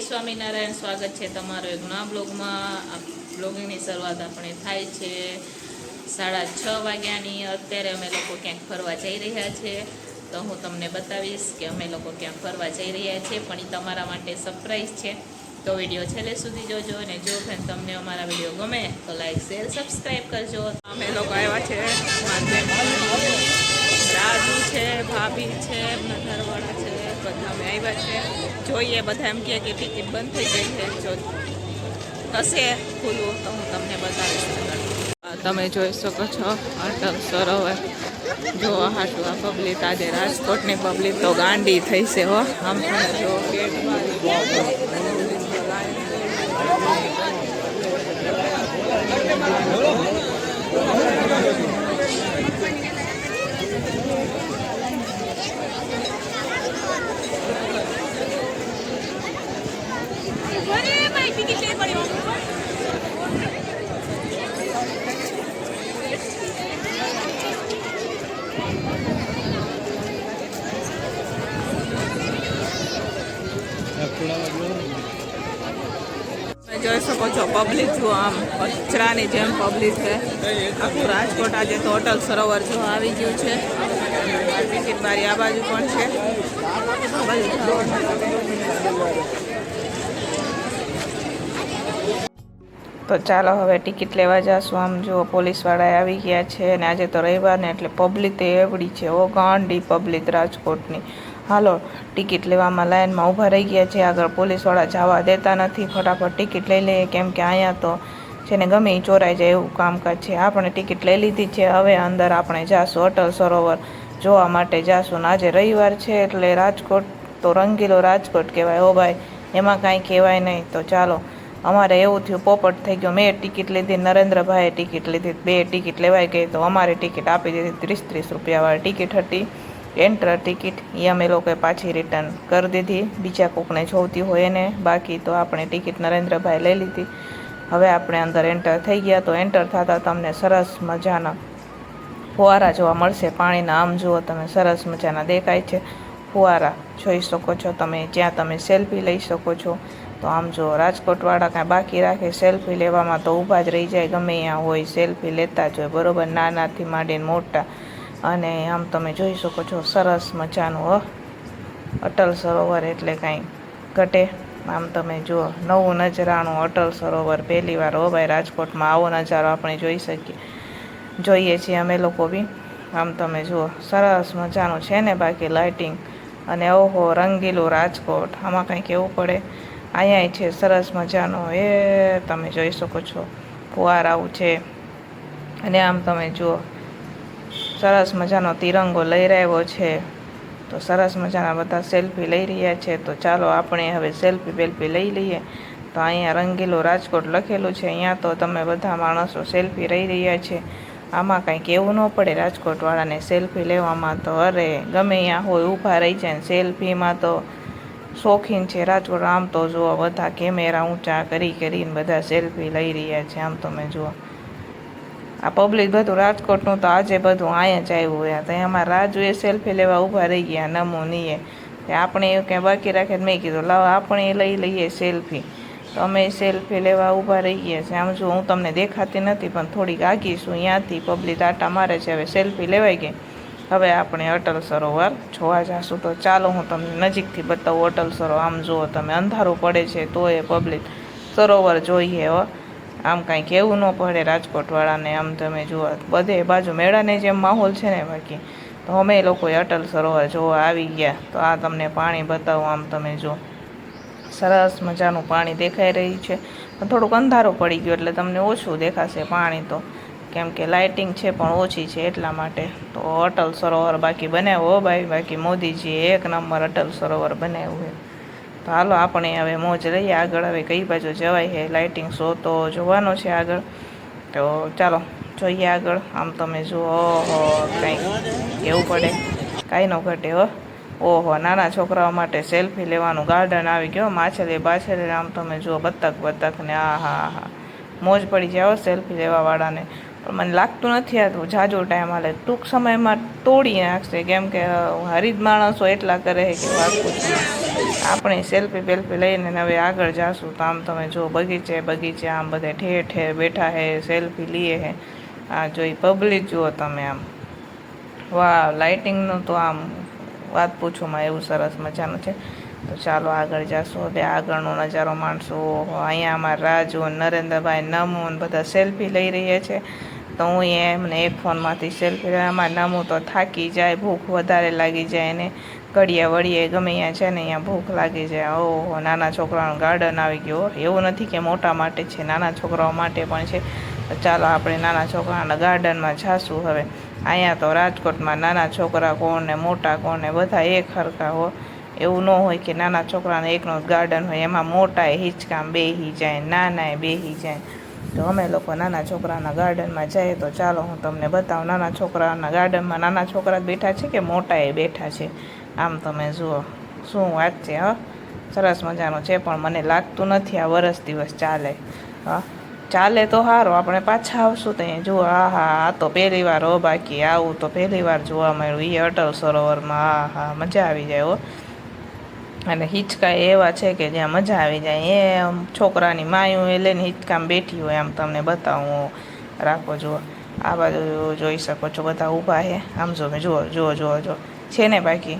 સ્વામિનારાયણ, સ્વાગત છે તમારો એક નવા બ્લોગમાં. બ્લોગિંગની શરૂઆત આપણે થાય છે સાડા છ વાગ્યાની. અત્યારે અમે લોકો ક્યાંક ફરવા જઈ રહ્યા છે. તો હું તમને બતાવીશ કે અમે લોકો ક્યાંક ફરવા જઈ રહ્યા છીએ પણ એ તમારા માટે સરપ્રાઈઝ છે. તો વીડિયો છેલ્લે સુધી જોજો અને જો ફેન તમને અમારા વીડિયો ગમે, તો લાઈક શેર સબસ્ક્રાઈબ કરજો. અમે લોકો આવ્યા છે રાજુ છે, ભાભી છે ઘરવાળા છે. બધા અમે આવ્યા છે. જોઈએ બધા એમ કહે કે ટિકિટ બંધ થઈ ગઈ છે. જો હશે ખુલ્લું તો હું તમને બતાવીશ. તમે જોઈ શકો છો, અટલ સરોવર. જોવા હાટું આ પબ્લિક, આજે રાજકોટની પબ્લિક તો ગાંડી થઈ છે હો. આમ જો ગેટમાં તમે જોઈ શકો છો પબ્લિક જો આમ કચરાની જેમ પબ્લિક છે. આખું રાજકોટ આજે તો અટલ સરોવર જો આવી ગયું છે. ટિકિટ બારી આ બાજુ પણ છે. તો ચાલો હવે ટિકિટ લેવા જશું. આમ જુઓ પોલીસવાળાએ આવી ગયા છે અને આજે તો રવિવાર ને એટલે પબ્લિક તો એવડી છે. ઓ ગાંડી પબ્લિક રાજકોટની. હાલો, ટિકિટ લેવામાં લાઈનમાં ઊભા રહી ગયા છે. આગળ પોલીસવાળા જવા દેતા નથી. ફટાફટ ટિકિટ લઈ લઈએ કેમ કે અહીંયા તો જેને ગમે એ ચોરાઈ જાય એવું કામકાજ છે. આપણે ટિકિટ લઈ લીધી છે. હવે અંદર આપણે જાશું અટલ સરોવર. જોવા માટે જાશું આજે રવિવાર છે એટલે રાજકોટ તો રંગીલો રાજકોટ કહેવાય. હો ભાઈ, એમાં કાંઈ કહેવાય નહીં. તો ચાલો, અમારે એવું થયું, પોપટ થઈ ગયો. મેં ટિકિટ લીધી, નરેન્દ્રભાઈએ ટિકિટ લીધી. બે ટિકિટ લેવાઈ ગઈ, તો અમારે ટિકિટ આપી દીધી. ત્રીસ ત્રીસ રૂપિયાવાળી ટિકિટ હતી. એન્ટર ટિકિટ એ અમે લોકોએ પાછી રિટર્ન કરી દીધી. બીજા કોકને જોવતી હોય એને. બાકી તો આપણે ટિકિટ નરેન્દ્રભાઈ લઈ લીધી. હવે આપણે અંદર એન્ટર થઈ ગયા તો એન્ટર થતાં તમને સરસ મજાના ફુવારા જોવા મળશે. પાણીના આમ જુઓ તમે, સરસ મજાના દેખાય છે. ફુવારા જોઈ શકો છો તમે, જ્યાં તમે સેલ્ફી લઈ શકો છો. તો આમ જો રાજકોટવાળા કાંઈ બાકી રાખે, સેલ્ફી લેવામાં તો ઊભા જ રહી જાય. ગમે ત્યાં હોય, સેલ્ફી લેતા જ હોય. બરાબર, નાનાથી માંડીને મોટા. અને આમ તમે જોઈ શકો છો, સરસ મજાનું અટલ સરોવર એટલે કાંઈ ઘટે. આમ તમે જુઓ, નવું નજરાણું અટલ સરોવર પહેલી વાર, હો ભાઈ, રાજકોટમાં આવો નજારો આપણે જોઈ શકીએ. જોઈએ છીએ અમે લોકો બી. આમ તમે જુઓ, સરસ મજાનું છે ને બાકી લાઇટિંગ. અને ઓહો, રંગીલું રાજકોટ. આમાં કંઈ કહેવું પડે? અહીંયા છે, સરસ મજાનો. એ તમે જોઈ શકો છો. ફુવારાવું છે. અને આમ તમે જુઓ સરસ મજાનો તિરંગો લઈ રહ્યો છે. તો સરસ મજાના બધા સેલ્ફી લઈ રહ્યા છે. તો ચાલો આપણે હવે સેલ્ફી બેલ્ફી લઈ લઈએ. તો અહીંયા રંગીલું રાજકોટ લખેલું છે. અહીંયા તો તમે બધા માણસો સેલ્ફી રહી રહ્યા છે. આમાં કાંઈ કહેવું ન પડે. રાજકોટવાળાને સેલ્ફી લેવામાં તો અરે ગમે ત્યાં હોય ઊભા રહી જાય સેલ્ફીમાં તો શોખીન છે. રાજકોટ આમ તો જુઓ, બધા કેમેરા ઊંચા કરી કરીને બધા સેલ્ફી લઈ રહ્યા છે. આમ તમે જુઓ. આ પબ્લિક બધું રાજકોટનું તો આજે બધું અહીંયા જ આવ્યું હોય. તો એમાં રાજુએ સેલ્ફી લેવા ઊભા રહી ગયા, નમૂનીએ. તે આપણે એવું કંઈ બાકી રાખે મેં કીધું, લાવો આપણે લઈ લઈએ સેલ્ફી તો અમે સેલ્ફી લેવા ઊભા રહી ગયા છે આમ જો હું તમને દેખાતી નથી, પણ થોડીક આગી છું ત્યાંથી પબ્લિક આટા મારે છે, હવે સેલ્ફી લેવાઈ ગઈ હવે આપણે અટલ સરોવર જોવા જઈશું તો ચાલો હું તમને નજીકથી બતાવું અટલ સરોવર. આમ જુઓ તમે, અંધારું પડે છે તો એ પબ્લિક સરોવર જોઈએ હો. આમ કાંઈ કહેવું ન પડે રાજકોટવાળાને, આમ તમે જુઓ, બધે બાજુ મેળાને જેમ માહોલ છે ને બાકી, તો અમે લોકોએ અટલ સરોવર જોવા આવી ગયા. તો આ તમને પાણી બતાવું, આમ તમે જુઓ. સરસ મજાનું પાણી દેખાઈ રહ્યું છે. થોડુંક અંધારું પડી ગયું, એટલે તમને ઓછું દેખાશે પાણી તો. કેમ કે લાઇટિંગ છે પણ ઓછી છે એટલા માટે. તો અટલ સરોવર બાકી બનાવ્યો ભાઈ, બાકી મોદીજીએ એક નંબર અટલ સરોવર બનાવ્યું છે. તો હાલો આપણે હવે મોજ લઈએ આગળ. હવે કઈ બાજુ જવાય છે? લાઇટિંગ શો તો જોવાનો છે આગળ. તો ચાલો, જોઈએ આગળ. આમ તમે જુઓ, ઓહો, કંઈક એવું પડે. કાંઈ ન ઘટે હો. ઓહો, નાના છોકરાઓ માટે સેલ્ફી લેવાનું ગાર્ડન આવી ગયો. માછલી બાછલી આમ તમે જુઓ, બતક બતક ને, આ, હા હા. મોજ પડી હો સેલ્ફી લેવાવાળાને. પણ મને લાગતું નથી આ જાજો ટાઈમ હાલે. ટૂંક સમયમાં તોડી નાખશે. કેમ કે હરિદ માણસો એટલા કરે કે વાત પૂછો આપણે સેલ્ફી બેલ્ફી લઈને હવે આગળ જાશું તો આમ તમે જો બગીચે બગીચે આમ બધે ઠેર ઠેર બેઠા હે સેલ્ફી લઈએ હે. આ જોઈ પબ્લિક જુઓ તમે આમ. વાહ લાઇટિંગનું તો આમ વાત પૂછોમાં એવું સરસ મજાનું છે. તો ચાલો આગળ જાશું. હવે આગળનો નજારો માણશું અહીંયા અમારા રાજુ, નરેન્દ્રભાઈ, નમુ ને બધા સેલ્ફી લઈ રહ્યા છે. તો હું એમને એક ફોનમાંથી સેલ્ફી આમાં નમું તો થાકી જાય, ભૂખ વધારે લાગી જાય એને કડિયા વળીએ, ગમે અહીંયા છે ને અહીંયા ભૂખ લાગી જાય. ઓહો, નાના છોકરાનું ગાર્ડન આવી ગયો. એવું નથી કે મોટા માટે છે, નાના છોકરાઓ માટે પણ છે. તો ચાલો આપણે નાના છોકરાના ગાર્ડનમાં જાશું હવે. અહીંયા તો રાજકોટમાં નાના છોકરા કોણ ને મોટા કોણ ને બધા એક હરખા હો. એવું ન હોય કે નાના છોકરાને એકનો ગાર્ડન હોય. એમાં મોટાએ હિંચકામ બેહી જાય, નાનાએ બેહી જાય. તો અમે લોકો નાના છોકરાના ગાર્ડનમાં જઈએ તો ચાલો હું તમને બતાવું. નાના છોકરાના ગાર્ડનમાં નાના છોકરા બેઠા છે કે મોટાએ બેઠા છે? આમ તમે જુઓ, શું વાત છે, હ? સરસ મજાનું છે, પણ મને લાગતું નથી આ વરસ દિવસ ચાલે, હા? ચાલે તો સારું આપણે પાછા આવશું તો જુઓ, આ હા, આ તો પહેલી વાર, હો બાકી, આવું તો પહેલી વાર જોવા મળ્યું. એ અટલ સરોવરમાં હા હા, મજા આવી જાય, હો. અને હિંચકા એવા છે કે જ્યાં મજા આવી જાય. એ આમ છોકરાની માયું એ લઈને હિંચકામાં બેઠી હોય, આમ તમને બતાવું રાખો જુઓ. આ બાજુ જોઈ શકો છો બધા ઊભા છે. આમ જો જુઓ જુઓ જુઓ જુઓ. છે ને બાકી?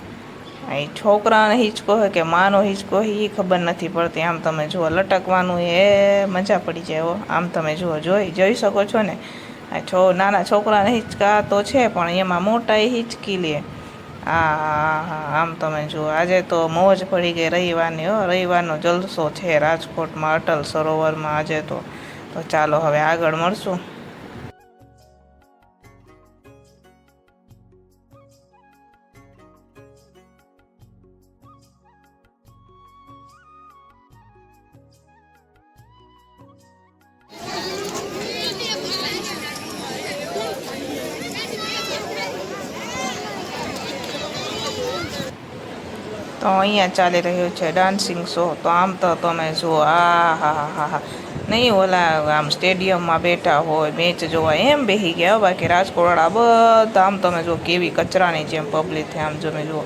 અહીં છોકરાને હિંચકો હોય કે માનો હિંચકો હોય એ ખબર નથી પડતી. આમ તમે જુઓ, લટકવાનું એ મજા પડી જાય આમ તમે જુઓ, જોઈ જોઈ શકો છો ને? છો, નાના છોકરાને હિંચકા તો છે, પણ એમાં મોટા હિંચકી લે. હા આમ તમે જુઓ. આજે તો મોજ પડી ગઈ રવિવારની, હો. રવિવારનો જલસો છે રાજકોટમાં, અટલ સરોવરમાં આજે તો. તો ચાલો હવે આગળ મળશું. તો અહીંયા ચાલી રહ્યો છે ડાન્સિંગ શો તો આમ તો તમે જુઓ, આ હા હા હા હા. નહીં ઓલા આમ સ્ટેડિયમમાં બેઠા હોય મેચ જોવા, એમ બેસી ગયા. બાકી રાજકોટવાળા બધા, આમ તમે જુઓ, કેવી કચરાની જેમ પબ્લિક થાય આમ તમે જુઓ,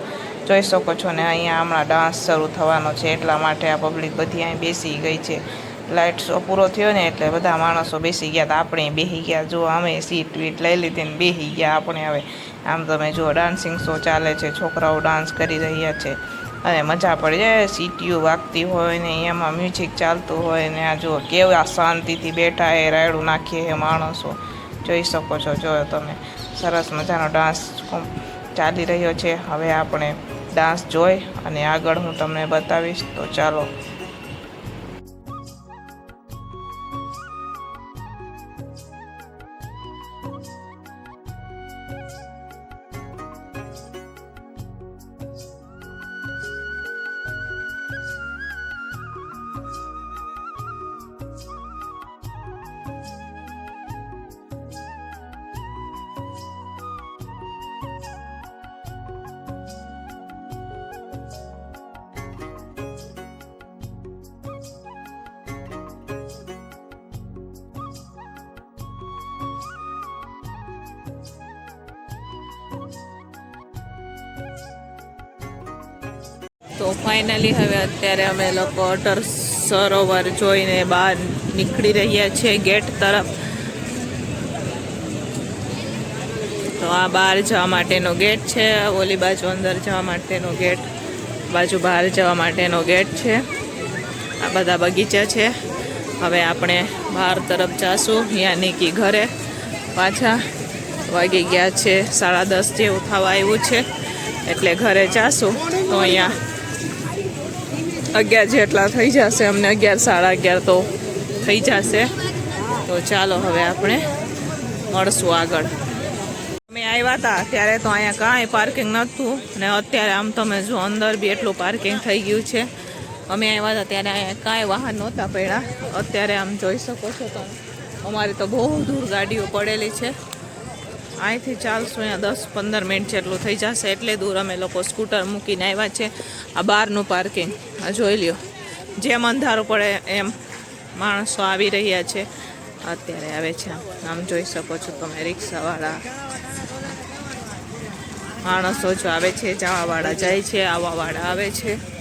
જોઈ શકો છો ને, અહીંયા હમણાં ડાન્સ શરૂ થવાનો છે. એટલા માટે આ પબ્લિક બધી અહીં બેસી ગઈ છે. લાઇટ શો પૂરો થયો ને, એટલે બધા માણસો બેસી ગયા. તો આપણે બેસી ગયા. જો અમે સીટ વીટ લઈ લીધી ને બેસી ગયા આપણે હવે. આમ તમે જુઓ ડાન્સિંગ શો ચાલે છે. છોકરાઓ ડાન્સ કરી રહ્યા છે. અને મજા પડી જાય. સીટીઓ વાગતી હોય ને એમાં મ્યુઝિક ચાલતું હોય ને આ જુઓ કેવા શાંતિથી બેઠા એ રાયડું નાખીએ એ માણસો. જોઈ શકો છો, જો તમે. સરસ મજાનો ડાન્સ ચાલી રહ્યો છે. હવે આપણે ડાન્સ જોઈ અને આગળ હું તમને બતાવીશ. તો ચાલો તો ફાઇનલી હવે અત્યારે અમે લોકો અટર સરોવર જોઈને બહાર નીકળી રહ્યા છીએ ગેટ તરફ. તો આ બહાર જવા માટેનો ગેટ છે ઓલી બાજુ અંદર જવા માટેનો ગેટ બાજુ બહાર જવા માટેનો ગેટ છે. આ બધા બગીચા છે. હવે આપણે બહાર તરફ જાશું યાની કે ઘરે. પાછા વાગી ગયા છે સાડા દસ જેવું થવા આવ્યું છે. એટલે ઘરે જાશું તો અહીંયા અગિયાર જેટલા થઈ જશે અમને અગિયાર, સાડા અગિયાર તો થઈ જશે. તો ચાલો હવે આપણે મળશું આગળ. અમે આવ્યા હતા ત્યારે તો અહીંયા કાંઈ પાર્કિંગ નહોતું ને અત્યારે આમ તમે જો અંદર બી એટલું પાર્કિંગ થઈ ગયું છે. અમે આવ્યા હતા ત્યારે અહીંયા કાંઈ વાહન નહોતા પડ્યા. અત્યારે આમ જોઈ શકો છો તમે અમારી તો બહુ દૂર ગાડીઓ પડેલી છે. અહીંથી ચાલશું અહીંયા દસ પંદર મિનિટ જેટલું થઈ જશે એટલે દૂર અમે લોકો સ્કૂટર મૂકીને આવ્યા છે. આ બહારનું પાર્કિંગ. આ જોઈ લ્યો. જેમ અંધારું પડે એમ માણસો આવી રહ્યા છે. અત્યારે આવે છે આમ. જોઈ શકો છો તમે રિક્ષાવાળા. માણસો જો આવે છે, જવાવાળા જાય છે, આવવાવાળા આવે છે.